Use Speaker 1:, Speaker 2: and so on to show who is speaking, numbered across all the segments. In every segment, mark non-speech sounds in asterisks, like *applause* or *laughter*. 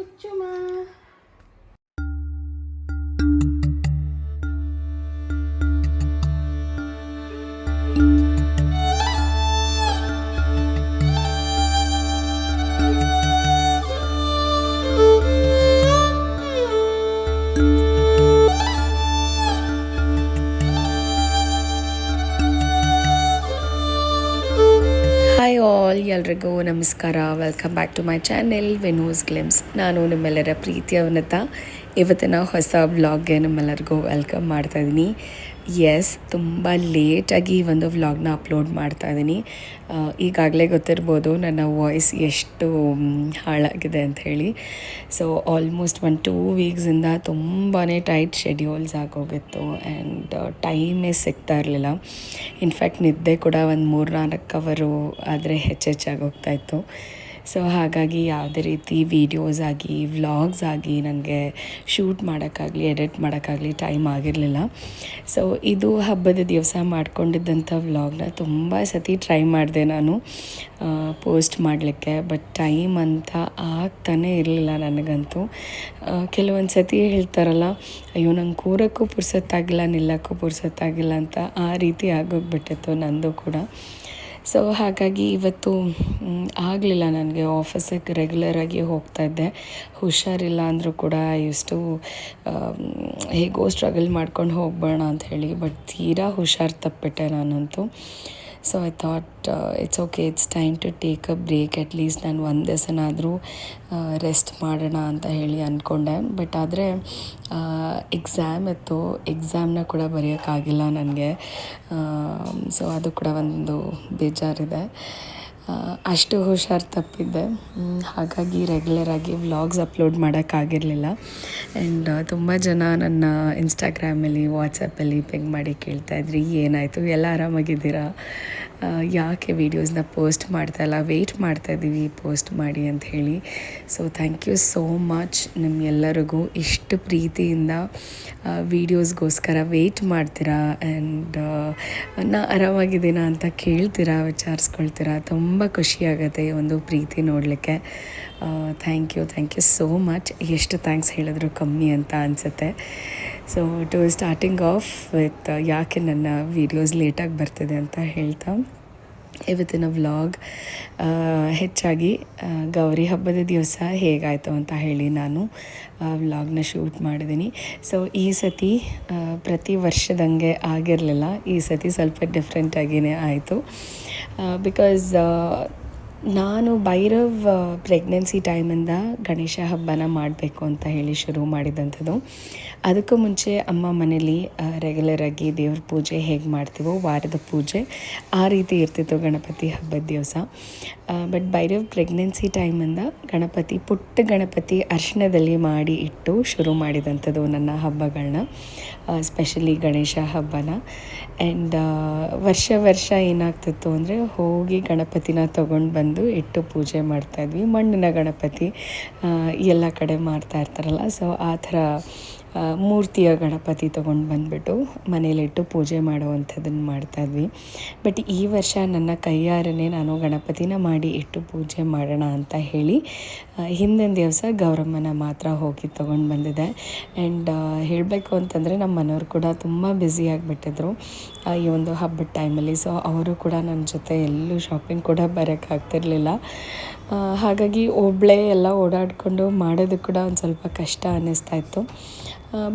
Speaker 1: ಕುಚ್ಚುಮ hi all ಎಲ್ರಿಗೂ ನಮಸ್ಕಾರ. Welcome back to my channel Vino's glimpse ನಾನು ನಿಮ್ಮೆಲ್ಲರ ಪ್ರೀತಿಯ ಉನ್ನತ ಇವತ್ತಿನ ಹೊಸ ವ್ಲಾಗ್ಗೆ ನಿಮ್ಮೆಲ್ಲರಿಗೂ ವೆಲ್ಕಮ್ ಮಾಡ್ತಾ ಇದ್ದೀನಿ ಎಸ್ ತುಂಬ ಲೇಟಾಗಿ ಈ ಒಂದು ವ್ಲಾಗ್ನ ಅಪ್ಲೋಡ್ ಮಾಡ್ತಾ ಇದ್ದೀನಿ ಈಗಾಗಲೇ ಗೊತ್ತಿರ್ಬೋದು ನನ್ನ ವಾಯ್ಸ್ ಎಷ್ಟು ಹಾಳಾಗಿದೆ ಅಂತ ಹೇಳಿ. ಸೊ ಆಲ್ಮೋಸ್ಟ್ ಒನ್ ಟೂ ವೀಕ್ಸಿಂದ ತುಂಬಾ ಟೈಟ್ ಶೆಡ್ಯೂಲ್ಸ್ ಆಗೋಗಿತ್ತು ಆ್ಯಂಡ್ ಟೈಮೇ ಸಿಗ್ತಾ ಇರಲಿಲ್ಲ. ಇನ್ಫ್ಯಾಕ್ಟ್ ನಿದ್ದೆ ಕೂಡ ಒಂದು ಮೂರು ನಾಲ್ಕು ಅವರು ಆದರೆ ಹೆಚ್ಚೆಚ್ಚಾಗಿ ಹೋಗ್ತಾಯಿತ್ತು ಸೊ ಹಾಗಾಗಿ ಯಾವುದೇ ರೀತಿ ವೀಡಿಯೋಸ್ ಆಗಿ ವ್ಲಾಗ್ಸ್ ಆಗಿ ನನಗೆ ಶೂಟ್ ಮಾಡೋಕ್ಕಾಗಲಿ ಎಡಿಟ್ ಮಾಡೋಕ್ಕಾಗಲಿ ಟೈಮ್ ಆಗಿರಲಿಲ್ಲ. ಸೊ ಇದು ಹಬ್ಬದ ದಿವಸ ಮಾಡ್ಕೊಂಡಿದ್ದಂಥ ವ್ಲಾಗ್ನ ತುಂಬ ಸತಿ ಟ್ರೈ ಮಾಡಿದೆ ನಾನು. ಪೋಸ್ಟ್ ಮಾಡಲಿಕ್ಕೆ ಬಟ್ ಟೈಮ್ ಅಂತ ಆಗ್ತಾನೇ ಇರಲಿಲ್ಲ ನನಗಂತೂ. ಕೆಲವೊಂದು ಸತಿ ಹೇಳ್ತಾರಲ್ಲ, ಅಯ್ಯೋ, ನಂಗೆ ಕೂರೋಕ್ಕೂ ಪುರ್ಸೊತ್ತಾಗಿಲ್ಲ, ನಿಲ್ಲಕ್ಕೂ ಪುರ್ಸೊತ್ತಾಗಿಲ್ಲ ಅಂತ ಆ ರೀತಿ ಆಗೋಗ್ಬಿಟ್ಟಿತ್ತು ನಂದು ಕೂಡ. ಸೊ ಹಾಗಾಗಿ ಇವತ್ತು ಆಗಲಿಲ್ಲ ನನಗೆ ಆಫೀಸಿಗೆ ರೆಗ್ಯುಲರಾಗಿ ಹೋಗ್ತಾ ಇದ್ದೆ. ಹುಷಾರಿಲ್ಲ ಅಂದರೂ ಕೂಡ ಇಷ್ಟು ಹೇಗೋ ಸ್ಟ್ರಗಲ್ ಮಾಡ್ಕೊಂಡು ಹೋಗ್ಬೋಣ ಅಂತ ಹೇಳಿ ಬಟ್ ತೀರಾ ಹುಷಾರು ತಪ್ಪಿಟ್ಟೆ ನಾನಂತೂ. So I thought it's okay it's time to take a break at least ನಾನು ಒಂದು ದಿವಸನಾದರೂ ರೆಸ್ಟ್ ಮಾಡೋಣ ಅಂತ ಹೇಳಿ ಅಂದ್ಕೊಂಡೆ ಬಟ್ ಆದರೆ ಎಕ್ಸಾಮ್ ಇತ್ತು ಎಕ್ಸಾಮ್ನ ಕೂಡ ಬರೆಯೋಕ್ಕಾಗಿಲ್ಲ ನನಗೆ. ಸೊ ಅದು ಕೂಡ ಒಂದು ಬೇಜಾರಿದೆ. ಅಷ್ಟು ಹುಷಾರು ತಪ್ಪಿದ್ದೆ. ಹಾಗಾಗಿ ರೆಗ್ಯುಲರಾಗಿ ವ್ಲಾಗ್ಸ್ ಅಪ್ಲೋಡ್ ಮಾಡೋಕ್ಕಾಗಿರಲಿಲ್ಲ ಆ್ಯಂಡ್ ತುಂಬ ಜನ ನನ್ನ ಇನ್ಸ್ಟಾಗ್ರಾಮಲ್ಲಿ ವಾಟ್ಸಪ್ಪಲ್ಲಿ ಪಿಂಗ್ ಮಾಡಿ ಕೇಳ್ತಾಯಿದ್ರಿ ಏನಾಯಿತು? ಎಲ್ಲ ಆರಾಮಾಗಿದ್ದೀರಾ? ಯಾಕೆ ವೀಡಿಯೋಸ್ನ ಪೋಸ್ಟ್ ಮಾಡ್ತಾಯಿಲ್ಲ ವೆಯ್ಟ್ ಮಾಡ್ತಾಯಿದ್ದೀವಿ ಪೋಸ್ಟ್ ಮಾಡಿ ಅಂತ ಹೇಳಿ. So thank you so much ನಿಮ್ಮೆಲ್ಲರಿಗೂ ಇಷ್ಟು ಪ್ರೀತಿಯಿಂದ ವೀಡಿಯೋಸ್ಗೋಸ್ಕರ ವೆಯ್ಟ್ ಮಾಡ್ತೀರಾ? ಆ್ಯಂಡ್ ನಾ ಆರಾಮಾಗಿದ್ದೀನಾ ಅಂತ ಕೇಳ್ತೀರಾ, ವಿಚಾರಿಸ್ಕೊಳ್ತೀರಾ? ತುಂಬ ಖುಷಿಯಾಗುತ್ತೆ ಈ ಒಂದು ಪ್ರೀತಿ ನೋಡಲಿಕ್ಕೆ. Thank you thank you so much ಎಷ್ಟು ಥ್ಯಾಂಕ್ಸ್ ಹೇಳಿದ್ರು ಕಮ್ಮಿ ಅಂತ ಅನಿಸುತ್ತೆ. So to starting off with ಯಾಕೆ ನನ್ನ ವೀಡಿಯೋಸ್ ಲೇಟಾಗಿ ಬರ್ತಿದೆ ಅಂತ ಹೇಳ್ತಾ, ಇವತ್ತಿನ ವ್ಲಾಗ್ ಹೆಚ್ಚಾಗಿ ಗೌರಿ ಹಬ್ಬದ ದಿವಸ ಹೇಗಾಯಿತು ಅಂತ ಹೇಳಿ ನಾನು ವ್ಲಾಗ್ನ ಶೂಟ್ ಮಾಡಿದ್ದೀನಿ ಸೊ ಈ ಸತಿ ಪ್ರತಿ ವರ್ಷದಂಗೆ ಆಗಿರಲಿಲ್ಲ. ಈ ಸತಿ ಸ್ವಲ್ಪ ಡಿಫ್ರೆಂಟಾಗಿಯೇ ಆಯಿತು. ಬಿಕಾಸ್ ನಾನು ಭೈರವ್ ಪ್ರೆಗ್ನೆನ್ಸಿ ಟೈಮಿಂದ ಗಣೇಶ ಹಬ್ಬನ ಮಾಡಬೇಕು ಅಂತ ಹೇಳಿ ಶುರು ಮಾಡಿದಂಥದ್ದು. ಅದಕ್ಕೂ ಮುಂಚೆ ಅಮ್ಮ ಮನೇಲಿ ರೆಗ್ಯುಲರಾಗಿ ದೇವ್ರ ಪೂಜೆ ಹೇಗೆ ಮಾಡ್ತೀವೋ ವಾರದ ಪೂಜೆ ಆ ರೀತಿ ಇರ್ತಿತ್ತು ಗಣಪತಿ ಹಬ್ಬದ ದಿವಸ. ಬಟ್ ಬೈರವ್ ಪ್ರೆಗ್ನೆನ್ಸಿ ಟೈಮಿಂದ ಗಣಪತಿ, ಪುಟ್ಟ ಗಣಪತಿ ಅರ್ಶಿಣದಲ್ಲಿ ಮಾಡಿ ಇಟ್ಟು ಶುರು ಮಾಡಿದಂಥದ್ದು ನನ್ನ ಹಬ್ಬಗಳನ್ನ ಸ್ಪೆಷಲಿ ಗಣೇಶ ಹಬ್ಬನ. ಆ್ಯಂಡ್ ವರ್ಷ ವರ್ಷ ಏನಾಗ್ತಿತ್ತು ಅಂದರೆ ಹೋಗಿ ಗಣಪತಿನ ತೊಗೊಂಡು ಬಂದು ಇಟ್ಟು ಪೂಜೆ ಮಾಡ್ತಾಯಿದ್ವಿ ಮಣ್ಣಿನ ಗಣಪತಿ ಎಲ್ಲ ಕಡೆ ಮಾಡ್ತಾ ಇರ್ತಾರಲ್ಲ ಸೊ ಆ ಥರ ಮೂರ್ತಿಯ ಗಣಪತಿ ತೊಗೊಂಡು ಬಂದುಬಿಟ್ಟು ಮನೇಲಿಟ್ಟು ಪೂಜೆ ಮಾಡುವಂಥದ್ದನ್ನು ಮಾಡ್ತಾಯಿದ್ವಿ ಬಟ್ ಈ ವರ್ಷ ನನ್ನ ಕೈಯಾರನೇ ನಾನು ಗಣಪತಿನ ಮಾಡಿ ಇಟ್ಟು ಪೂಜೆ ಮಾಡೋಣ ಅಂತ ಹೇಳಿ ಹಿಂದಿನ ದಿವಸ ಗೌರಮ್ಮನ ಮಾತ್ರ ಹೋಗಿ ತೊಗೊಂಡು ಬಂದಿದೆ. ಆ್ಯಂಡ್ ಹೇಳಬೇಕು ಅಂತಂದರೆ ನಮ್ಮ ಮನೆಯವರು ಕೂಡ ತುಂಬ ಬ್ಯುಸಿ ಆಗಿಬಿಟ್ಟಿದ್ರು. ಈ ಒಂದು ಹಬ್ಬದ ಟೈಮಲ್ಲಿ ಸೊ ಅವರು ಕೂಡ ನನ್ನ ಜೊತೆ ಎಲ್ಲೂ ಶಾಪಿಂಗ್ ಕೂಡ ಬರೋಕ್ಕಾಗ್ತಿರ್ಲಿಲ್ಲ ಹಾಗಾಗಿ ಒಬ್ಬಳೇ ಎಲ್ಲ ಓಡಾಡಿಕೊಂಡು ಮಾಡೋದು ಕೂಡ ಒಂದು ಸ್ವಲ್ಪ ಕಷ್ಟ ಅನ್ನಿಸ್ತಾ ಇತ್ತು.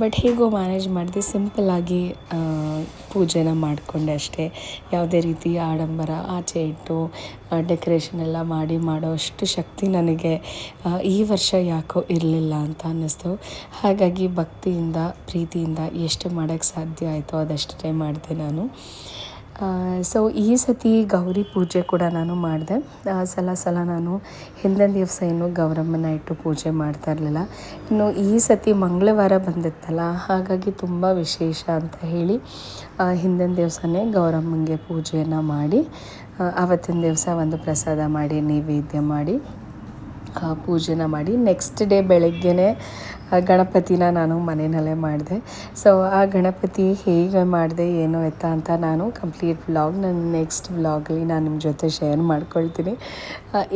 Speaker 1: ಬಟ್ ಹೇಗೋ ಮ್ಯಾನೇಜ್ ಮಾಡಿದೆ. ಸಿಂಪಲ್ಲಾಗಿ ಪೂಜೆನ ಮಾಡಿಕೊಂಡೆ ಅಷ್ಟೇ. ಯಾವುದೇ ರೀತಿ ಆಡಂಬರ, ಆಚೆ ಇಟ್ಟು ಡೆಕೋರೇಷನ್ ಎಲ್ಲ ಮಾಡಿ ಮಾಡೋ ಅಷ್ಟು ಶಕ್ತಿ ನನಗೆ ಈ ವರ್ಷ ಯಾಕೋ ಇರಲಿಲ್ಲ ಅಂತ ಅನ್ನಿಸ್ತು. ಹಾಗಾಗಿ ಭಕ್ತಿಯಿಂದ, ಪ್ರೀತಿಯಿಂದ ಎಷ್ಟು ಮಾಡೋಕ್ಕೆ ಸಾಧ್ಯ ಆಯಿತು ಅದಷ್ಟೇ ಮಾಡಿದೆ ನಾನು. ಸೊ ಈ ಸತಿ ಗೌರಿ ಪೂಜೆ ಕೂಡ ನಾನು ಮಾಡಿದೆ. ಸಲ ಸಲ ನಾನು ಹಿಂದಿನ ದಿವಸ ಏನು ಗೌರಮ್ಮನ ಇಟ್ಟು ಪೂಜೆ ಮಾಡ್ತಾ ಇರಲಿಲ್ಲ. ಇನ್ನು ಈ ಸತಿ ಮಂಗಳವಾರ ಬಂದಿತ್ತಲ್ಲ, ಹಾಗಾಗಿ ತುಂಬ ವಿಶೇಷ ಅಂತ ಹೇಳಿ ಹಿಂದಿನ ದಿವಸನೇ ಗೌರಮ್ಮನಿಗೆ ಪೂಜೆಯನ್ನು ಮಾಡಿ ಆವತ್ತಿನ ದಿವಸ ಒಂದು ಪ್ರಸಾದ ಮಾಡಿ, ನೈವೇದ್ಯ ಮಾಡಿ ಪೂಜೆನ ಮಾಡಿ ನೆಕ್ಸ್ಟ್ ಡೇ ಬೆಳಗ್ಗೆನೇ ಗಣಪತಿನ ನಾನು ಮನೆಯಲ್ಲೇ ಮಾಡಿದೆ. ಸೊ ಆ ಗಣಪತಿ ಹೇಗೆ ಮಾಡಿದೆ, ಏನು ಎತ್ತ ಅಂತ ನಾನು ಕಂಪ್ಲೀಟ್ ವ್ಲಾಗ್ ನನ್ನ ನೆಕ್ಸ್ಟ್ ವ್ಲಾಗಲ್ಲಿ ನಾನು ನಿಮ್ಮ ಜೊತೆ ಶೇರ್ ಮಾಡ್ಕೊಳ್ತೀನಿ.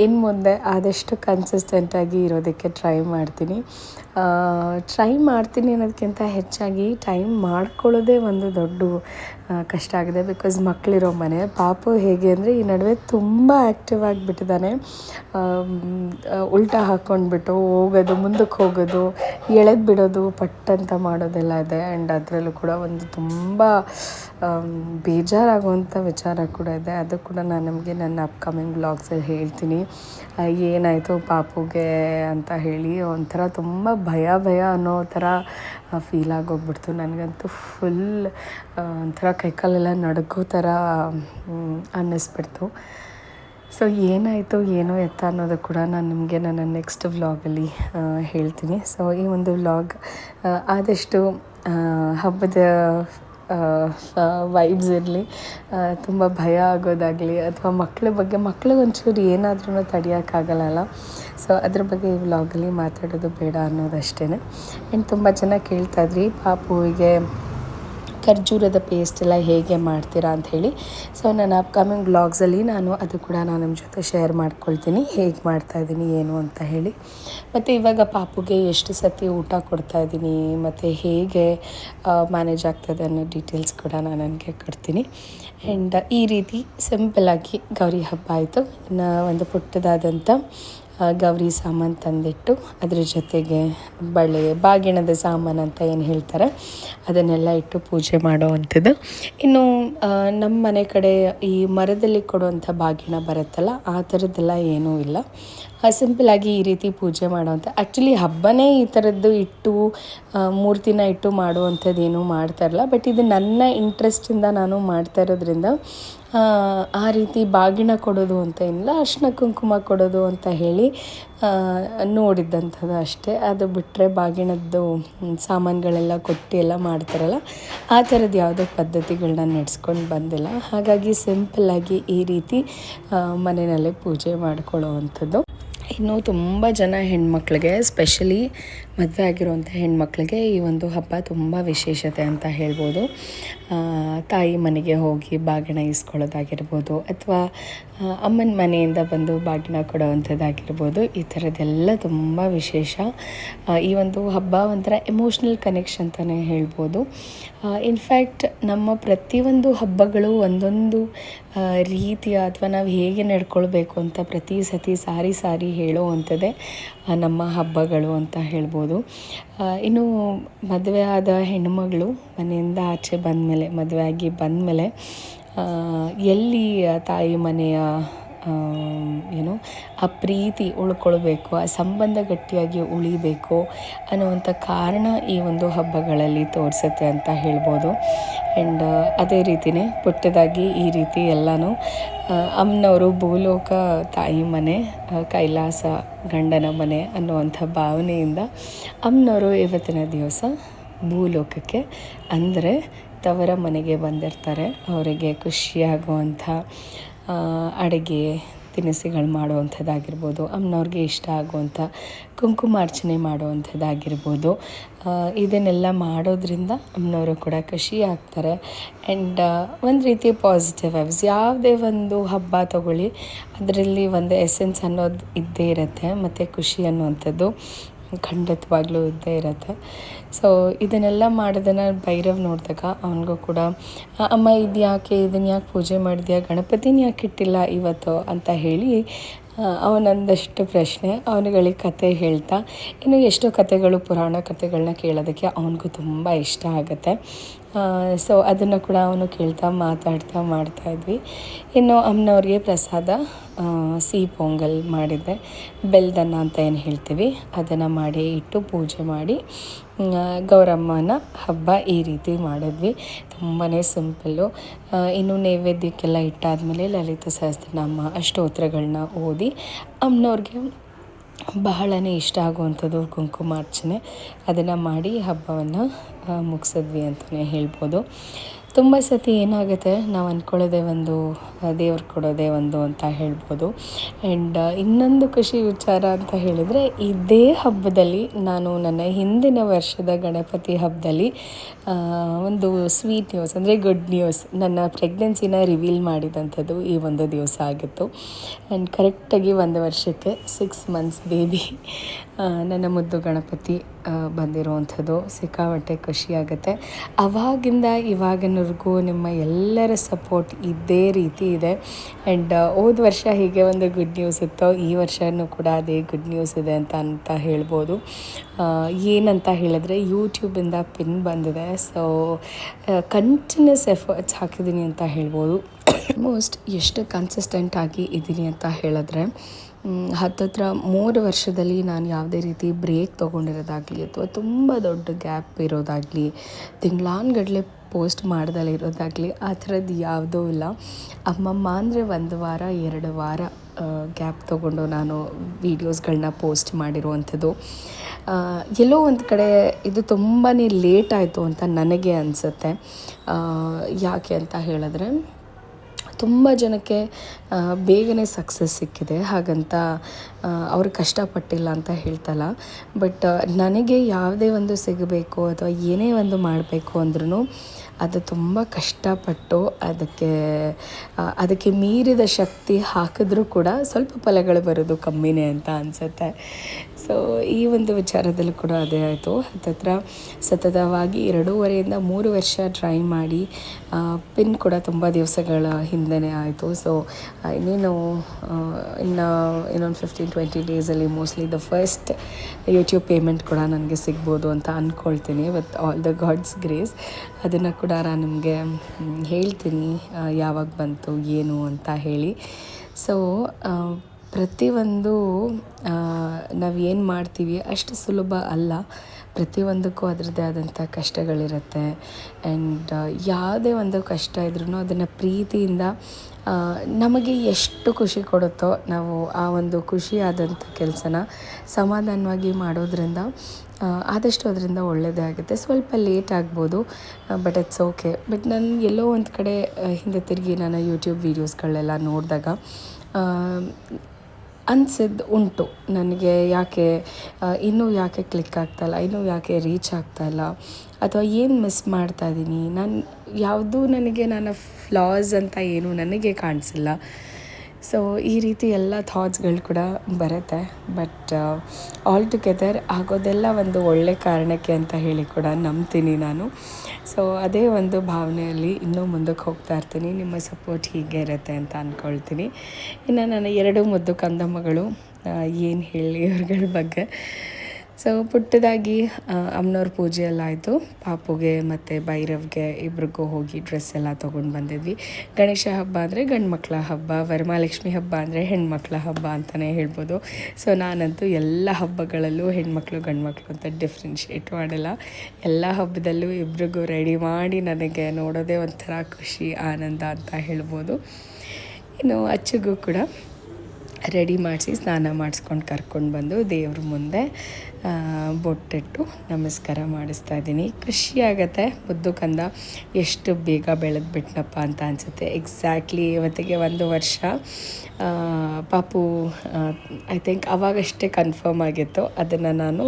Speaker 1: ಇನ್ನು ಮುಂದೆ ಆದಷ್ಟು ಕನ್ಸಿಸ್ಟೆಂಟಾಗಿ ಇರೋದಕ್ಕೆ ಟ್ರೈ ಮಾಡ್ತೀನಿ. ಟ್ರೈ ಮಾಡ್ತೀನಿ ಅನ್ನೋದಕ್ಕಿಂತ ಹೆಚ್ಚಾಗಿ ಟೈಮ್ ಮಾಡ್ಕೊಳ್ಳೋದೇ ಒಂದು ದೊಡ್ಡ ಕಷ್ಟ ಆಗಿದೆ ಬಿಕಾಸ್ ಮಕ್ಕಳಿರೋ ಮನೆ. ಪಾಪು ಹೇಗೆ ಅಂದರೆ ಈ ನಡುವೆ ತುಂಬ ಆ್ಯಕ್ಟಿವ್ ಆಗಿಬಿಟ್ಟಿದ್ದಾನೆ. ಉಲ್ಟಾ ಹಾಕ್ಕೊಂಡ್ಬಿಟ್ಟು ಹೋಗೋದು, ಮುಂದಕ್ಕೆ ಹೋಗೋದು ಎಳೆದು ಬಿಡೋದು ಪಟ್ ಅಂತ ಮಾಡೋದೆಲ್ಲ ಇದೆ. ಆ್ಯಂಡ್ ಅದರಲ್ಲೂ ಕೂಡ ಒಂದು ತುಂಬ ಬೇಜಾರಾಗುವಂಥ ವಿಚಾರ ಕೂಡ ಇದೆ. ಅದು ಕೂಡ ನಾನು ನಿಮಗೆ ನನ್ನ ಅಪ್ಕಮಿಂಗ್ ವ್ಲಾಗ್ಸಲ್ಲಿ ಹೇಳ್ತೀನಿ. ಏನಾಯಿತು ಪಾಪುಗೆ ಅಂತ ಹೇಳಿ ಒಂಥರ ತುಂಬ ಭಯ ಭಯ ಅನ್ನೋ ಥರ ಫೀಲ್ ಆಗೋಗ್ಬಿಡ್ತು. ನನಗಂತೂ ಫುಲ್ ಒಂಥರ ಕೈಕಾಲೆಲ್ಲ ನಡುಗೋ ಥರ ಅನ್ನಿಸ್ಬಿಡ್ತು. ಸೊ ಏನಾಯಿತು, ಏನೋ ಎತ್ತ ಅನ್ನೋದು ಕೂಡ ನಾನು ನಿಮಗೆ ನನ್ನ ನೆಕ್ಸ್ಟ್ ವ್ಲಾಗಲ್ಲಿ ಹೇಳ್ತೀನಿ. ಸೊ ಈ ಒಂದು ವ್ಲಾಗ್ ಆದಷ್ಟು ಹಬ್ಬದ ವೈಬ್ಸ್ ಇರಲಿ. ತುಂಬ ಭಯ ಆಗೋದಾಗಲಿ ಅಥವಾ ಮಕ್ಕಳ ಬಗ್ಗೆ, ಮಕ್ಳಿಗೆ ಒಂಚೂರು ಏನಾದ್ರೂ ತಡೆಯೋಕ್ಕಾಗಲ್ಲ ಸೊ ಅದ್ರ ಬಗ್ಗೆ ಈ ವ್ಲಾಗಲ್ಲಿ ಮಾತಾಡೋದು ಬೇಡ ಅನ್ನೋದಷ್ಟೇ ಆ್ಯಂಡ್ ತುಂಬ ಜನ ಕೇಳ್ತಾಯಿದ್ರಿ ಪಾಪುವಿಗೆ ಖರ್ಜೂರದ ಪೇಸ್ಟ್ ಎಲ್ಲ ಹೇಗೆ ಮಾಡ್ತೀರಾ ಅಂತ ಹೇಳಿ. ಸೊ ನನ್ನ ಅಪ್ಕಮಿಂಗ್ ಬ್ಲಾಗ್ಸಲ್ಲಿ ನಾನು ಅದು ಕೂಡ ನಾನು ನಿಮ್ಮ ಜೊತೆ ಶೇರ್ ಮಾಡ್ಕೊಳ್ತೀನಿ, ಹೇಗೆ ಮಾಡ್ತಾಯಿದ್ದೀನಿ ಏನು ಅಂತ ಹೇಳಿ. ಮತ್ತು ಇವಾಗ ಪಾಪುಗೆ ಎಷ್ಟು ಸತಿ ಊಟ ಕೊಡ್ತಾ ಇದ್ದೀನಿ, ಮತ್ತು ಹೇಗೆ ಮ್ಯಾನೇಜ್ ಆಗ್ತದೆ ಅನ್ನೋ ಡೀಟೇಲ್ಸ್ ಕೂಡ ನಾನು ನನಗೆ ಕೊಡ್ತೀನಿ. ಆ್ಯಂಡ್ ಈ ರೀತಿ ಸಿಂಪಲಾಗಿ ಗೌರಿ ಹಬ್ಬ ಆಯಿತು. ಇನ್ನು ಒಂದು ಪುಟ್ಟದಾದಂಥ ಗೌರಿ ಸಾಮಾನು ತಂದಿಟ್ಟು ಅದ್ರ ಜೊತೆಗೆ ಬಳೆ ಬಾಗಿಣದ ಸಾಮಾನು ಅಂತ ಏನು ಹೇಳ್ತಾರೆ, ಅದನ್ನೆಲ್ಲ ಇಟ್ಟು ಪೂಜೆ ಮಾಡೋವಂಥದ್ದು. ಇನ್ನು ನಮ್ಮ ಮನೆ ಕಡೆ ಈ ಮರದಲ್ಲಿ ಕೊಡುವಂಥ ಬಾಗಿಣ ಬರುತ್ತಲ್ಲ, ಆ ಥರದ್ದೆಲ್ಲ ಏನೂ ಇಲ್ಲ. ಸಿಂಪಲಾಗಿ ಈ ರೀತಿ ಪೂಜೆ ಮಾಡೋವಂಥ ಆ್ಯಕ್ಚುಲಿ ಹಬ್ಬನೇ ಈ ಥರದ್ದು ಇಟ್ಟು ಮೂರ್ತಿನ ಇಟ್ಟು ಮಾಡುವಂಥದ್ದು ಏನೂ ಮಾಡ್ತಾ ಇರಲ್ಲ ಬಟ್ ಇದು ನನ್ನ ಇಂಟ್ರೆಸ್ಟಿಂದ ನಾನು ಮಾಡ್ತಾ ಇರೋದ್ರಿಂದ ಆ, ರೀತಿ ಬಾಗಿಣ ಕೊಡೋದು ಅಂತ ಏನಿಲ್ಲ ಅರ್ಶಿನ ಕುಂಕುಮ ಕೊಡೋದು ಅಂತ ಹೇಳಿ ನೋಡಿದ್ದಂಥದ್ದು ಅಷ್ಟೇ. ಅದು ಬಿಟ್ಟರೆ ಬಾಗಿಣದ್ದು ಸಾಮಾನುಗಳೆಲ್ಲ ಕೊಟ್ಟು ಎಲ್ಲ ಮಾಡ್ತಾರಲ್ಲ ಆ ಥರದ್ದು ಯಾವುದೋ ಪದ್ಧತಿಗಳನ್ನ ನಡೆಸ್ಕೊಂಡು ಬಂದಿಲ್ಲ. ಹಾಗಾಗಿ ಸಿಂಪಲ್ಲಾಗಿ ಈ ರೀತಿ ಮನೆಯಲ್ಲೇ ಪೂಜೆ ಮಾಡ್ಕೊಳ್ಳೋವಂಥದ್ದು. ಇನ್ನು ತುಂಬ ಜನ ಹೆಣ್ಮಕ್ಳಿಗೆ ಸ್ಪೆಷಲಿ ಮದುವೆ ಆಗಿರುವಂಥ ಹೆಣ್ಮಕ್ಳಿಗೆ ಈ ಒಂದು ಹಬ್ಬ ತುಂಬ ವಿಶೇಷತೆ ಅಂತ ಹೇಳ್ಬೋದು. ತಾಯಿ ಮನೆಗೆ ಹೋಗಿ ಬಾಗಿಣ ಇಸ್ಕೊಳ್ಳೋದಾಗಿರ್ಬೋದು ಅಥವಾ ಅಮ್ಮನ ಮನೆಯಿಂದ ಬಂದು ಬಾಗಿನ ಕೊಡೋವಂಥದ್ದಾಗಿರ್ಬೋದು, ಈ ಥರದ್ದೆಲ್ಲ ತುಂಬ ವಿಶೇಷ. ಈ ಒಂದು ಹಬ್ಬ ಒಂಥರ ಎಮೋಷ್ನಲ್ ಕನೆಕ್ಷನ್ ಅಂತಲೇ ಹೇಳ್ಬೋದು. ಇನ್ಫ್ಯಾಕ್ಟ್ ನಮ್ಮ ಪ್ರತಿಯೊಂದು ಹಬ್ಬಗಳು ಒಂದೊಂದು ರೀತಿಯ ಅಥವಾ ನಾವು ಹೇಗೆ ನಡ್ಕೊಳ್ಬೇಕು ಅಂತ ಪ್ರತಿ ಸತಿ ಸಾರಿ ಸಾರಿ ಹೇಳುವಂಥದ್ದೇ ನಮ್ಮ ಹಬ್ಬಗಳು ಅಂತ ಹೇಳ್ಬೋದು. ಇನ್ನು ಮದುವೆ ಆದ ಹೆಣ್ಣುಮಗಳು ಮನೆಯಿಂದ ಆಚೆ ಬಂದಮೇಲೆ ಮದುವೆ ಆಗಿ ಬಂದಮೇಲೆ ಎಲ್ಲಿ ತಾಯಿ ಮನೆಯ ಏನು, ಆ ಪ್ರೀತಿ ಉಳ್ಕೊಳ್ಬೇಕು, ಆ ಸಂಬಂಧ ಗಟ್ಟಿಯಾಗಿ ಉಳಿಬೇಕು ಅನ್ನುವಂಥ ಕಾರಣ ಈ ಒಂದು ಹಬ್ಬಗಳಲ್ಲಿ ತೋರಿಸುತ್ತೆ ಅಂತ ಹೇಳ್ಬೋದು. ಆ್ಯಂಡ್ ಅದೇ ರೀತಿಯೇ ಪುಟ್ಟದಾಗಿ ಈ ರೀತಿ ಎಲ್ಲನೂ ಅಮ್ಮನವರು ಭೂಲೋಕ ತಾಯಿ ಮನೆ ಕೈಲಾಸ ಗಂಡನ ಮನೆ ಅನ್ನುವಂಥ ಭಾವನೆಯಿಂದ ಅಮ್ಮನವರು ಇವತ್ತಿನ ದಿವಸ ಭೂಲೋಕಕ್ಕೆ ಅಂದರೆ ತವರ ಮನೆಗೆ ಬಂದಿರ್ತಾರೆ. ಅವರಿಗೆ ಖುಷಿಯಾಗುವಂಥ ಅಡುಗೆ, ತಿನಿಸುಗಳು ಮಾಡುವಂಥದ್ದಾಗಿರ್ಬೋದು, ಅಮ್ಮನವ್ರಿಗೆ ಇಷ್ಟ ಆಗುವಂಥ ಕುಂಕುಮಾರ್ಚನೆ ಮಾಡುವಂಥದ್ದಾಗಿರ್ಬೋದು. ಇದನ್ನೆಲ್ಲ ಮಾಡೋದ್ರಿಂದ ಅಮ್ಮನವರು ಕೂಡ ಖುಷಿ ಆಗ್ತಾರೆ. ಆ್ಯಂಡ್ ಒಂದು ರೀತಿ ಪಾಸಿಟಿವ್ ವೈಬ್ಸ್ ಯಾವುದೇ ಒಂದು ಹಬ್ಬ ತಗೊಳ್ಳಿ, ಅದರಲ್ಲಿ ಒಂದು ಎಸೆನ್ಸ್ ಅನ್ನೋದು ಇದ್ದೇ ಇರುತ್ತೆ, ಮತ್ತು ಖುಷಿ ಅನ್ನುವಂಥದ್ದು. ಖಂಡಿತವಾಗ್ಲೂ ಇದ್ದೇ ಇರುತ್ತೆ. ಸೊ ಇದನ್ನೆಲ್ಲ ಮಾಡೋದನ್ನು ಭೈರವ್ ನೋಡಿದಾಗ ಅವನಿಗೂ ಕೂಡ ಅಮ್ಮ ಇದ್ಯಾಕೆ ಇದನ್ನ ಯಾಕೆ ಪೂಜೆ ಮಾಡಿದ್ಯಾ? ಗಣಪತಿನ ಯಾಕೆ ಇಟ್ಟಿಲ್ಲ ಇವತ್ತು? ಅಂತ ಹೇಳಿ ಅವನೊಂದಷ್ಟು ಪ್ರಶ್ನೆ, ಅವನುಗಳಿಗೆ ಕತೆ ಹೇಳ್ತಾ, ಇನ್ನು ಎಷ್ಟೋ ಕತೆಗಳು, ಪುರಾಣ ಕತೆಗಳನ್ನ ಕೇಳೋದಕ್ಕೆ ಅವನಿಗೂ ತುಂಬ ಇಷ್ಟ ಆಗುತ್ತೆ. ಸೊ ಅದನ್ನು ಕೂಡ ಅವನು ಕೇಳ್ತಾ ಮಾತಾಡ್ತಾ ಮಾಡ್ತಾ ಇದ್ವಿ. ಇನ್ನು ಅಮ್ಮನವ್ರಿಗೆ ಪ್ರಸಾದ ಸಿಹಿ ಪೊಂಗಲ್ ಮಾಡಿದ್ದೆ. ಬೆಲ್ದನ್ನ ಅಂತ ಏನು ಹೇಳ್ತೀವಿ, ಅದನ್ನು ಮಾಡಿ ಇಟ್ಟು ಪೂಜೆ ಮಾಡಿ ಗೌರಮ್ಮನ ಹಬ್ಬ ಈ ರೀತಿ ಮಾಡಿದ್ವಿ. ತುಂಬಾ ಸಿಂಪಲ್ಲು. ಇನ್ನು ನೈವೇದ್ಯಕ್ಕೆಲ್ಲ ಇಟ್ಟಾದಮೇಲೆ ಲಲಿತ ಸಹಸ್ರನಾಮ ಅಷ್ಟೋತ್ರಗಳನ್ನ ಓದಿ ಅಮ್ಮನವ್ರಿಗೆ ಬಹಳನೇ ಇಷ್ಟ ಆಗುವಂಥದ್ದು ಕುಂಕುಮಾರ್ಚನೆ. ಅದನ್ನು ಮಾಡಿ ಹಬ್ಬವನ್ನು ಮುಗಿಸಿದ್ವಿ ಅಂತಲೇ ಹೇಳ್ಬೋದು. ತುಂಬ ಸತಿ ಏನಾಗುತ್ತೆ, ನಾವು ಅಂದ್ಕೊಳ್ಳೋದೇ ಒಂದು, ದೇವ್ರು ಕೊಡೋದೇ ಒಂದು ಅಂತ ಹೇಳ್ಬೋದು. ಆ್ಯಂಡ್ ಇನ್ನೊಂದು ಖುಷಿ ವಿಚಾರ ಅಂತ ಹೇಳಿದರೆ, ಇದೇ ಹಬ್ಬದಲ್ಲಿ ನಾನು ನನ್ನ ಹಿಂದಿನ ವರ್ಷದ ಗಣಪತಿ ಹಬ್ಬದಲ್ಲಿ ಒಂದು ಸ್ವೀಟ್ ನ್ಯೂಸ್ ಅಂದರೆ ಗುಡ್ ನ್ಯೂಸ್ ನನ್ನ ಪ್ರೆಗ್ನೆನ್ಸಿನ ರಿವೀಲ್ ಮಾಡಿದಂಥದ್ದು ಈ ಒಂದು ದಿವಸ ಆಗಿತ್ತು. ಆ್ಯಂಡ್ ಕರೆಕ್ಟಾಗಿ ಒಂದು ವರ್ಷಕ್ಕೆ ಸಿಕ್ಸ್ ಮಂತ್ಸ್ ಬೇಬಿ ನನ್ನ ಮುದ್ದು ಗಣಪತಿ ಬಂದಿರುವಂಥದ್ದು. ಸಿಕ್ಕಾಪಟ್ಟೆ ಖುಷಿಯಾಗುತ್ತೆ. ಅವಾಗಿಂದ ಇವಾಗಿನವರೆಗೂ ನಿಮ್ಮ ಎಲ್ಲರ ಸಪೋರ್ಟ್ ಇದೇ ರೀತಿ ಇದೆ. ಆ್ಯಂಡ್ ಹೋದ ವರ್ಷ ಹೀಗೆ ಒಂದು ಗುಡ್ ನ್ಯೂಸ್ ಇತ್ತು. ಈ ವರ್ಷವೂ ಕೂಡ ಅದೇ ಗುಡ್ ನ್ಯೂಸ್ ಇದೆ ಅಂತ ಅಂತ ಹೇಳ್ಬೋದು. ಏನಂತ ಹೇಳಿದ್ರೆ ಯೂಟ್ಯೂಬಿಂದ ಪಿನ್ ಬಂದಿದೆ. ಸೊ ಕಂಟಿನ್ಯೂಸ್ ಎಫರ್ಟ್ಸ್ ಹಾಕಿದ್ದೀನಿ ಅಂತ ಹೇಳ್ಬೋದು. ಆಲ್ಮೋಸ್ಟ್ ಎಷ್ಟು ಕನ್ಸಿಸ್ಟೆಂಟ್ ಆಗಿ ಇದ್ದೀನಿ ಅಂತ ಹೇಳಿದ್ರೆ ಹತ್ತತ್ರ ಮೂರು ವರ್ಷದಲ್ಲಿ ನಾನು ಯಾವುದೇ ರೀತಿ ಬ್ರೇಕ್ ತೊಗೊಂಡಿರೋದಾಗಲಿ ಅಥವಾ ತುಂಬ ದೊಡ್ಡ ಗ್ಯಾಪ್ ಇರೋದಾಗಲಿ, ತಿಂಗಳಾನ್ಗಟ್ಲೆ ಪೋಸ್ಟ್ ಮಾಡ್ದಲೇ ಇರೋದಾಗಲಿ, ಆ ಥರದ್ದು ಯಾವುದೂ ಇಲ್ಲ. ಅಮ್ಮಮ್ಮ ಅಂದರೆ ಒಂದು ವಾರ, ಎರಡು ವಾರ ಗ್ಯಾಪ್ ತೊಗೊಂಡು ನಾನು ವೀಡಿಯೋಸ್ಗಳನ್ನ ಪೋಸ್ಟ್ ಮಾಡಿರುವಂಥದ್ದು. ಎಲ್ಲೋ ಒಂದು ಕಡೆ ಇದು ತುಂಬಾ ಲೇಟ್ ಆಯಿತು ಅಂತ ನನಗೆ ಅನಿಸುತ್ತೆ. ಯಾಕೆ ಅಂತ ಹೇಳಿದ್ರೆ ತುಂಬ ಜನಕ್ಕೆ ಬೇಗನೆ ಸಕ್ಸಸ್ ಸಿಕ್ಕಿದೆ. ಹಾಗಂತ ಅವರು ಕಷ್ಟಪಟ್ಟಿಲ್ಲ ಅಂತ ಹೇಳ್ತಲ್ಲ. ಬಟ್ ನನಗೆ ಯಾವುದೇ ಒಂದು ಸಿಗಬೇಕು ಅಥವಾ ಏನೇ ಒಂದು ಮಾಡಬೇಕು ಅಂದ್ರೂ ಅದು ತುಂಬ ಕಷ್ಟಪಟ್ಟು ಅದಕ್ಕೆ ಅದಕ್ಕೆ ಮೀರಿದ ಶಕ್ತಿ ಹಾಕಿದ್ರೂ ಕೂಡ ಸ್ವಲ್ಪ ಫಲಗಳು ಬರೋದು ಕಮ್ಮಿನೇ ಅಂತ ಅನಿಸುತ್ತೆ. ಸೊ ಈ ಒಂದು ವಿಚಾರದಲ್ಲೂ ಕೂಡ ಅದೇ ಆಯಿತು. ಹತ್ತತ್ರ ಸತತವಾಗಿ ಎರಡೂವರೆಯಿಂದ ಮೂರು ವರ್ಷ ಟ್ರೈ ಮಾಡಿ ಪಿನ್ ಕೂಡ ತುಂಬ ದಿವಸಗಳ ಹಿಂದೆನೇ ಆಯಿತು. ಸೊ ಇನ್ನೇನು ಇನ್ನು ಇನ್ನೊಂದು ಫಿಫ್ಟೀನ್ ಟ್ವೆಂಟಿ ಡೇಸಲ್ಲಿ mostly the first YouTube payment ಕೂಡ ನನಗೆ ಸಿಗ್ಬೋದು ಅಂತ ಅಂದ್ಕೊಳ್ತೀನಿ with all the God's grace ಅದನ್ನು ಕೂಡ ನಾನು ನಿಮಗೆ ಹೇಳ್ತೀನಿ ಯಾವಾಗ ಬಂತು, ಏನು ಅಂತ ಹೇಳಿ. ಸೊ ಪ್ರತಿಯೊಂದು ನಾವು ಏನು ಮಾಡ್ತೀವಿ ಅಷ್ಟು ಸುಲಭ ಅಲ್ಲ. ಪ್ರತಿಯೊಂದಕ್ಕೂ ಅದರದ್ದೇ ಆದಂಥ ಕಷ್ಟಗಳಿರುತ್ತೆ. ಆ್ಯಂಡ್ ಯಾವುದೇ ಒಂದು ಕಷ್ಟ ಇದ್ರೂ ಅದನ್ನು ಪ್ರೀತಿಯಿಂದ ನಮಗೆ ಎಷ್ಟು ಖುಷಿ ಕೊಡುತ್ತೋ ನಾವು ಆ ಒಂದು ಖುಷಿಯಾದಂಥ ಕೆಲಸನ ಸಮಾಧಾನವಾಗಿ ಮಾಡೋದ್ರಿಂದ ಆದಷ್ಟು ಅದರಿಂದ ಒಳ್ಳೆಯದೇ ಆಗುತ್ತೆ. ಸ್ವಲ್ಪ ಲೇಟ್ ಆಗ್ಬೋದು ಬಟ್ ಇಟ್ಸ್ ಓಕೆ ಬಟ್ ನಾನು ಎಲ್ಲೋ ಒಂದು ಕಡೆ ಹಿಂದೆ ತಿರುಗಿ ನಾನು ಯೂಟ್ಯೂಬ್ ವೀಡಿಯೋಸ್ಗಳೆಲ್ಲ ನೋಡಿದಾಗ ಅನ್ಸಿದ್ದು ಉಂಟು. ನನಗೆ ಯಾಕೆ ಇನ್ನೂ ಯಾಕೆ ಕ್ಲಿಕ್ ಆಗ್ತಾಯಿಲ್ಲ ಇನ್ನೂ ಯಾಕೆ ರೀಚ್ ಆಗ್ತಾಯಿಲ್ಲ ಅಥವಾ ಏನು ಮಿಸ್ ಮಾಡ್ತಾ ಇದ್ದೀನಿ ನಾನು, ಯಾವುದೂ ನನಗೆ ನನ್ನ ಫ್ಲಾಸ್ ಅಂತ ಏನು ನನಗೆ ಕಾಣಿಸಿಲ್ಲ. ಸೊ ಈ ರೀತಿ ಎಲ್ಲ ಥಾಟ್ಸ್ಗಳು ಕೂಡ ಬರುತ್ತೆ. ಬಟ್ ಆಲ್ ಟುಗೆದರ್ ಆಗೋದೆಲ್ಲ ಒಂದು ಒಳ್ಳೆ ಕಾರಣಕ್ಕೆ ಅಂತ ಹೇಳಿ ಕೂಡ ನಂಬ್ತೀನಿ ನಾನು. ಸೊ ಅದೇ ಒಂದು ಭಾವನೆಯಲ್ಲಿ ಇನ್ನೂ ಮುಂದಕ್ಕೆ ಹೋಗ್ತಾ ಇರ್ತೀನಿ. ನಿಮ್ಮ ಸಪೋರ್ಟ್ ಹೀಗೆ ಇರುತ್ತೆ ಅಂತ ಅಂದ್ಕೊಳ್ತೀನಿ ಇನ್ನು ನನ್ನ ಎರಡು ಮುದ್ದು ಕಂದಮ್ಮಗಳು ಏನು ಹೇಳಿ ಇವ್ರಗಳ ಬಗ್ಗೆ. ಸೊ ಪುಟ್ಟದಾಗಿ ಅಮ್ಮನವ್ರ ಪೂಜೆ ಎಲ್ಲ ಆಯಿತು. ಪಾಪುಗೆ ಮತ್ತು ಭೈರವ್ಗೆ ಇಬ್ರಿಗೂ ಹೋಗಿ ಡ್ರೆಸ್ ಎಲ್ಲ ತೊಗೊಂಡು ಬಂದಿದ್ವಿ. ಗಣೇಶ ಹಬ್ಬ ಅಂದರೆ ಗಂಡು ಮಕ್ಕಳ ಹಬ್ಬ, ವರಮಹಾಲಕ್ಷ್ಮಿ ಹಬ್ಬ ಅಂದರೆ ಹೆಣ್ಮಕ್ಳ ಹಬ್ಬ ಅಂತಲೇ ಹೇಳ್ಬೋದು. ಸೊ ನಾನಂತೂ ಎಲ್ಲ ಹಬ್ಬಗಳಲ್ಲೂ ಹೆಣ್ಮಕ್ಳು ಗಂಡು ಮಕ್ಕಳು ಅಂತ ಡಿಫ್ರೆನ್ಷಿಯೇಟ್ ಮಾಡಲ್ಲ. ಎಲ್ಲ ಹಬ್ಬದಲ್ಲೂ ಇಬ್ರಿಗೂ ರೆಡಿ ಮಾಡಿ ನನಗೆ ನೋಡೋದೇ ಒಂಥರ ಖುಷಿ, ಆನಂದ ಅಂತ ಹೇಳ್ಬೋದು. ಇನ್ನು ಅಚ್ಚಿಗೂ ಕೂಡ ರೆಡಿ ಮಾಡಿಸಿ ಸ್ನಾನ ಮಾಡಿಸ್ಕೊಂಡು ಕರ್ಕೊಂಡು ಬಂದು ದೇವ್ರ ಮುಂದೆ ಬೊಟ್ಟಿಟ್ಟು ನಮಸ್ಕಾರ ಮಾಡಿಸ್ತಾ ಇದ್ದೀನಿ. ಖುಷಿಯಾಗತ್ತೆ ಮುದ್ದು ಕಂದ ಎಷ್ಟು ಬೇಗ ಬೆಳೆದ್ಬಿಟ್ನಪ್ಪ ಅಂತ ಅನಿಸುತ್ತೆ. ಎಕ್ಸಾಕ್ಟ್ಲಿ ಇವತ್ತಿಗೆ ಒಂದು ವರ್ಷ. ಪಾಪು ಐ ಥಿಂಕ್ ಅವಾಗಷ್ಟೇ ಕನ್ಫರ್ಮ್ ಆಗಿತ್ತು. ಅದನ್ನು ನಾನು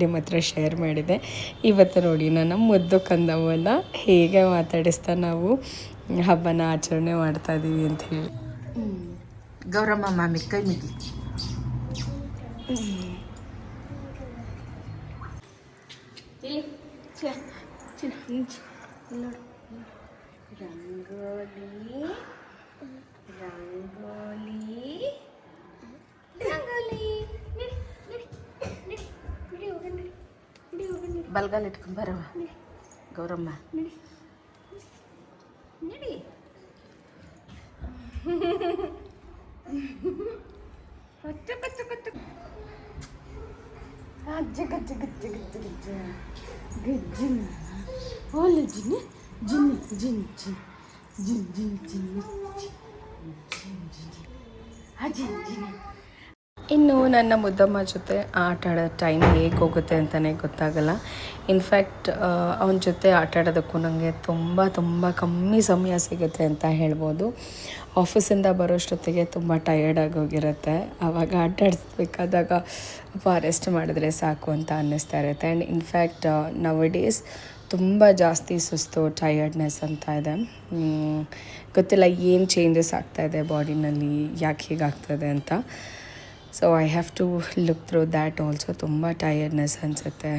Speaker 1: ನಿಮ್ಮ ಹತ್ರ ಶೇರ್ ಮಾಡಿದೆ. ಇವತ್ತು ನೋಡಿ ನನ್ನ ಮುದ್ದು ಕಂದವನ್ನು ಹೇಗೆ ಮಾತಾಡಿಸ್ತಾ ನಾವು ಹಬ್ಬನ ಆಚರಣೆ ಮಾಡ್ತಾ ಇದ್ದೀವಿ ಅಂತ ಹೇಳಿ.
Speaker 2: ಗೌರಮ್ಮ ಮಾಮಿ ಕೈ ಮಿಗಿ
Speaker 1: ರಂಗೋಲಿ ರಂಗೋಲಿ
Speaker 2: 쭈꾸쭈꾸쭈
Speaker 1: 아 쭈꾸쭈꾸쭈꾸쭈꾸쭈 그진 원래 진이 진진진진진진진진진진아 진진이 ಇನ್ನು ನನ್ನ ಮುದ್ದಮ್ಮ ಜೊತೆ ಆಟ ಆಡೋ ಟೈಮ್ ಹೇಗೆ ಹೋಗುತ್ತೆ ಅಂತಲೇ ಗೊತ್ತಾಗಲ್ಲ. ಇನ್ಫ್ಯಾಕ್ಟ್ ಅವನ ಜೊತೆ ಆಟ ಆಡೋದಕ್ಕೂ ನನಗೆ ತುಂಬ ತುಂಬ ಕಮ್ಮಿ ಸಮಯ ಸಿಗುತ್ತೆ ಅಂತ ಹೇಳ್ಬೋದು. ಆಫೀಸಿಂದ ಬರೋಷ್ಟೊತ್ತಿಗೆ ತುಂಬ ಟಯರ್ಡ್ ಆಗೋಗಿರುತ್ತೆ ಆವಾಗ ಆಟ ಆಡಿಸ್ಬೇಕಾದಾಗ, ಅಪ್ಪ ರೆಸ್ಟ್ ಮಾಡಿದ್ರೆ ಸಾಕು ಅಂತ ಅನ್ನಿಸ್ತಾ ಇರುತ್ತೆ. ಆ್ಯಂಡ್ ಇನ್ಫ್ಯಾಕ್ಟ್ ನವ ಡೇಸ್ ತುಂಬ ಜಾಸ್ತಿ ಸುಸ್ತು ಟಯರ್ಡ್ನೆಸ್ ಅಂತ ಇದೆ. ಗೊತ್ತಿಲ್ಲ ಏನು ಚೇಂಜಸ್ ಆಗ್ತಾಯಿದೆ ಬಾಡಿನಲ್ಲಿ ಯಾಕೆ ಹೀಗಾಗ್ತದೆ ಅಂತ. So I have to look through that also ತುಂಬ ಟಯರ್ಡ್ನೆಸ್ ಅನಿಸುತ್ತೆ.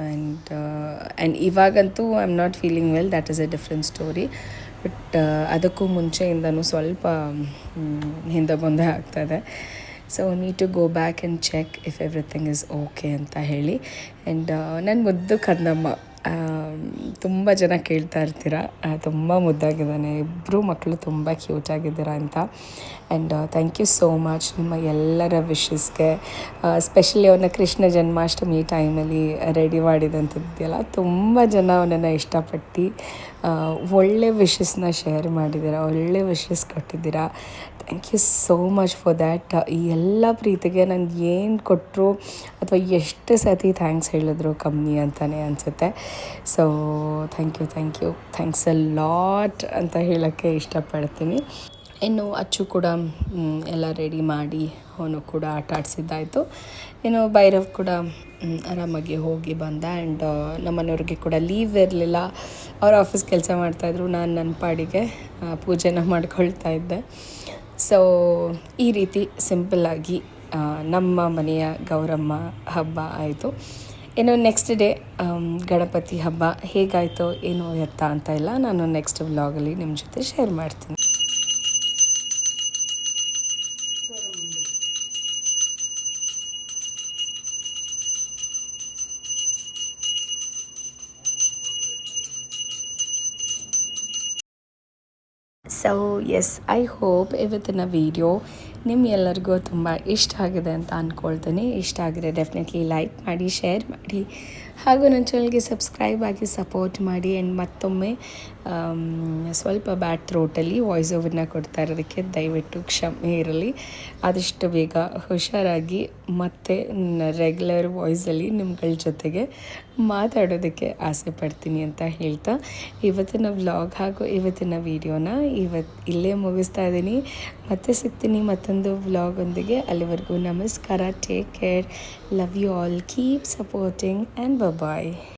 Speaker 1: ಆ್ಯಂಡ್ ಆ್ಯಂಡ್ ಇವಾಗಂತೂ I am not feeling well that is a different story but ಅದಕ್ಕೂ ಮುಂಚೆಯಿಂದನೂ ಸ್ವಲ್ಪ ಮ್, ಹಿಂದೆ ಮುಂದೆ ಇದೆ so need to go back and check if everything is okay ಅಂತ ಹೇಳಿ. ಆ್ಯಂಡ್ ನನ್ನ ಮುದ್ದು ಕನ್ನಮ್ಮ ತುಂಬ ಜನ ಕೇಳ್ತಾ ಇರ್ತೀರ. ತುಂಬ ಮುದ್ದಾಗಿದ್ದಾನೆ. ಇಬ್ಬರು ಮಕ್ಕಳು ತುಂಬ ಕ್ಯೂಟ್ ಆಗಿದ್ದೀರಾ ಅಂತ. And thank you so much ನಿಮ್ಮ ಎಲ್ಲರ ವಿಶಸ್ಗೆ ಸ್ಪೆಷಲಿ ಅವನ ಕೃಷ್ಣ ಜನ್ಮಾಷ್ಟಮಿ ಟೈಮಲ್ಲಿ ರೆಡಿ ಮಾಡಿದಂಥದ್ದೆಲ್ಲ ತುಂಬ ಜನ ಅವನನ್ನು ಇಷ್ಟಪಟ್ಟು ಒಳ್ಳೆ ವಿಶಸ್ನ ಶೇರ್ ಮಾಡಿದ್ದೀರಾ? ಒಳ್ಳೆ ವಿಶಸ್ ಕೊಟ್ಟಿದ್ದೀರಾ? Thank you so much for that ಈ ಎಲ್ಲ ಪ್ರೀತಿಗೆ ನನಗೆ ಏನು ಕೊಟ್ಟರು ಅಥವಾ ಎಷ್ಟು ಸತಿ ಥ್ಯಾಂಕ್ಸ್ ಹೇಳಿದ್ರು ಕಮ್ಮಿ ಅಂತಲೇ ಅನಿಸುತ್ತೆ. So thank you thank you thanks a lot ಅಂತ ಹೇಳೋಕ್ಕೆ ಇಷ್ಟಪಡ್ತೀನಿ. ಇನ್ನು ಅಚ್ಚು ಕೂಡ ಎಲ್ಲ ರೆಡಿ ಮಾಡಿ ಅವನು ಕೂಡ ಆಟ ಆಡಿಸಿದ್ದಾಯಿತು. ಇನ್ನು ಭೈರವ್ ಕೂಡ ಆರಾಮಾಗಿ ಹೋಗಿ ಬಂದ ಆ್ಯಂಡ್ ನಮ್ಮನೆಯವ್ರಿಗೆ ಕೂಡ ಲೀವ್ ಇರಲಿಲ್ಲ. ಅವ್ರ ಆಫೀಸ್ ಕೆಲಸ ಮಾಡ್ತಾಯಿದ್ರು ನಾನು ನನ್ನ ಪಾಡಿಗೆ ಪೂಜೆನ *laughs* ಮಾಡ್ಕೊಳ್ತಾ ಇದ್ದೆ. ಸೊ ಈ ರೀತಿ ಸಿಂಪಲ್ಲಾಗಿ ನಮ್ಮ ಮನೆಯ ಗೌರಮ್ಮ ಹಬ್ಬ ಆಯಿತು. ಏನೋ ನೆಕ್ಸ್ಟ್ ಡೇ ಗಣಪತಿ ಹಬ್ಬ ಹೇಗಾಯಿತು ಏನು ಎತ್ತ ಅಂತ ಇಲ್ಲ ನಾನು ನೆಕ್ಸ್ಟ್ ವ್ಲಾಗಲ್ಲಿ ನಿಮ್ಮ ಜೊತೆ ಶೇರ್ ಮಾಡ್ತೀನಿ. ಸೊ ಎಸ್ ಐ ಹೋಪ್ ಇವತ್ತಿನ ವೀಡಿಯೋ ನಿಮ್ಮೆಲ್ಲರಿಗೂ ತುಂಬ ಇಷ್ಟ ಆಗಿದೆ ಅಂತ ಅಂದ್ಕೊಳ್ತೀನಿ ಇಷ್ಟ ಆಗಿದೆ ಡೆಫಿನೆಟ್ಲಿ ಲೈಕ್ ಮಾಡಿ ಶೇರ್ ಮಾಡಿ. ಹಾಗೂ ನನ್ನ ಚಾನಲ್ಗೆ ಸಬ್ಸ್ಕ್ರೈಬ್ ಆಗಿ ಸಪೋರ್ಟ್ ಮಾಡಿ. ಆ್ಯಂಡ್ ಮತ್ತೊಮ್ಮೆ ಸ್ವಲ್ಪ ಬ್ಯಾಡ್ ಥ್ರೋಟಲ್ಲಿ ವಾಯ್ಸ್ ಓವರ್ನ ಕೊಡ್ತಾ ಇರೋದಕ್ಕೆ ದಯವಿಟ್ಟು ಕ್ಷಮೆ ಇರಲಿ. ಆದಷ್ಟು ಬೇಗ ಹುಷಾರಾಗಿ ಮತ್ತೆ ರೆಗ್ಯುಲರ್ ವಾಯ್ಸಲ್ಲಿ ನಿಮ್ಗಳ ಜೊತೆಗೆ ಮಾತಾಡೋದಕ್ಕೆ ಆಸೆ ಪಡ್ತೀನಿ ಅಂತ ಹೇಳ್ತಾ ಇವತ್ತಿನ ವ್ಲಾಗ್ ಹಾಗೂ ಇವತ್ತಿನ ವಿಡಿಯೋನ ಇವತ್ತು ಇಲ್ಲೇ ಮುಗಿಸ್ತಾ ಇದ್ದೀನಿ. ಮತ್ತೆ ಸಿಗ್ತೀನಿ ಮತ್ತೊಂದು ವ್ಲಾಗೊಂದಿಗೆ ಅಲ್ಲಿವರೆಗೂ ನಮಸ್ಕಾರ. Take care love you all keep supporting and bye